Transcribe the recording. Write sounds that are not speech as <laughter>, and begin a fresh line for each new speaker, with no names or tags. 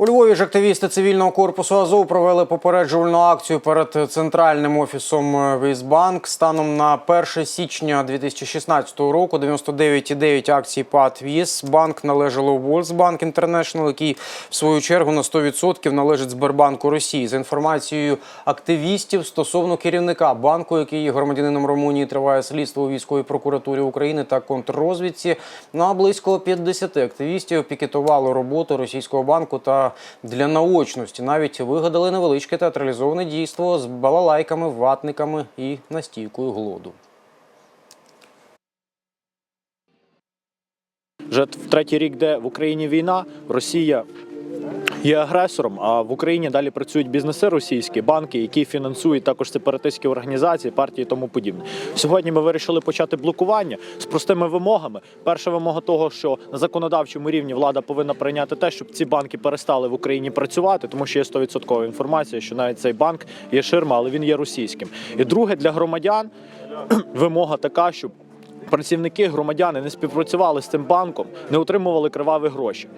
У Львові ж активісти цивільного корпусу Азов провели попереджувальну акцію перед центральним офісом Візбанк. Станом на 1 січня 2016 року 99,9 акцій ПАТ Візбанк належало Волсбанк Інтернешнл, який в свою чергу на 100% належить Сбербанку Росії. За інформацією активістів стосовно керівника банку, який є громадянином Румунії, триває слідство у військовій прокуратурі України та контррозвідці. На близько 50 активістів пікетувало роботу російського банку та для наочності навіть вигадали невеличке театралізоване дійство з балалайками, ватниками і настійкою глоду.
Вже в третій рік, де в Україні війна, Росія є агресором, а в Україні далі працюють бізнеси російські, банки, які фінансують також сепаратистські організації, партії тому подібне. Сьогодні ми вирішили почати блокування з простими вимогами. Перша вимога того, що на законодавчому рівні влада повинна прийняти те, щоб ці банки перестали в Україні працювати, тому що є 100% інформація, що навіть цей банк є ширма, але він є російським. І друге для громадян <clears throat> вимога така, щоб працівники громадяни не співпрацювали з цим банком, не отримували криваві гроші.